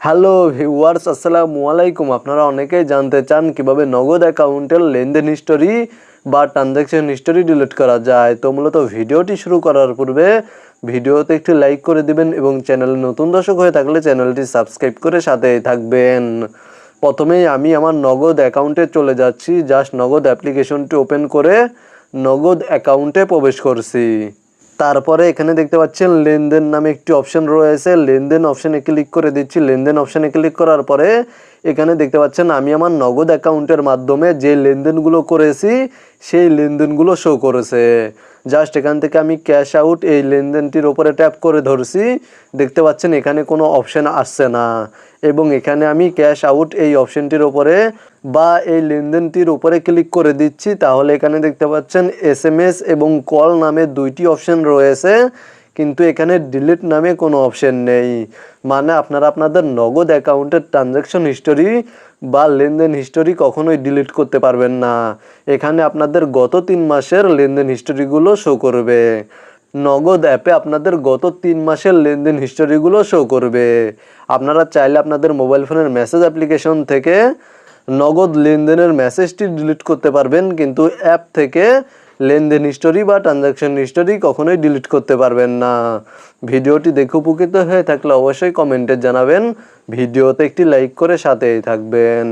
Hello viewers আসসালামু আলাইকুম আপনারা অনেকেই জানতে চান কীভাবে নগদ অ্যাকাউন্টের লেনদেন হিস্টোরি বা ট্রানজ্যাকশন হিস্টোরি ডিলিট করা যায় তো মূলত ভিডিওটি শুরু করার পূর্বে ভিডিওতে একটি লাইক করে দিবেন এবং চ্যানেলে নতুন দর্শক হয়ে থাকলে চ্যানেলটি সাবস্ক্রাইব করে সাথেই থাকবেন প্রথমেই আমি আমার নগদ অ্যাকাউন্টে চলে যাচ্ছি জাস্ট নগদ অ্যাপ্লিকেশনটি ওপেন করে নগদ অ্যাকাউন্টে প্রবেশ করছি তারপরে এখানে দেখতে পাচ্ছেন লেনদেন নামে একটি অপশন রয়েছে। লেনদেন অপশনে ক্লিক করে দিচ্ছি। লেনদেন অপশনে ক্লিক করার পরে এখানে দেখতে পাচ্ছেন আমি আমার নগদ অ্যাকাউন্টের মাধ্যমে যে লেনদেনগুলো করেছি, সেই লেনদেনগুলো শো করেছে। জাস্ট এখান থেকে আমি ক্যাশ আউট এই লেনদেনটির ওপরে ট্যাপ করে ধরছি। দেখতে পাচ্ছেন এখানে কোনো অপশন আসছে না। এবং এখানে আমি ক্যাশ আউট এই অপশনটির ওপরে বা এই লেনদেনটির উপরে ক্লিক করে দিচ্ছি, তাহলে এখানে দেখতে পাচ্ছেন এস এবং কল নামে দুইটি অপশন রয়েছে, কিন্তু এখানে ডিলিট নামে কোনো অপশন নেই। মানে আপনারা আপনাদের নগদ অ্যাকাউন্টের ট্রানজ্যাকশন হিস্টোরি বা লেনদেন হিস্টোরি কখনোই ডিলিট করতে পারবেন না। এখানে আপনাদের গত তিন মাসের লেনদেন হিস্টোরিগুলো শো করবে। নগদ অ্যাপে আপনাদের গত তিন মাসের লেনদেন হিস্টোরিগুলো শো করবে। আপনারা চাইলে আপনাদের মোবাইল ফোনের মেসেজ অ্যাপ্লিকেশন থেকে নগদ লেনদেনের মেসেজটি ডিলিট করতে পারবেন, কিন্তু অ্যাপ থেকে লেনদেন হিস্টোরি বা ট্রানজাকশন হিস্টোরি কখনোই ডিলিট করতে পারবেন না। ভিডিওটি দেখে উপকৃত হয়ে থাকলে অবশ্যই কমেন্টে জানাবেন, ভিডিওতে একটি লাইক করে সাথেই থাকবেন।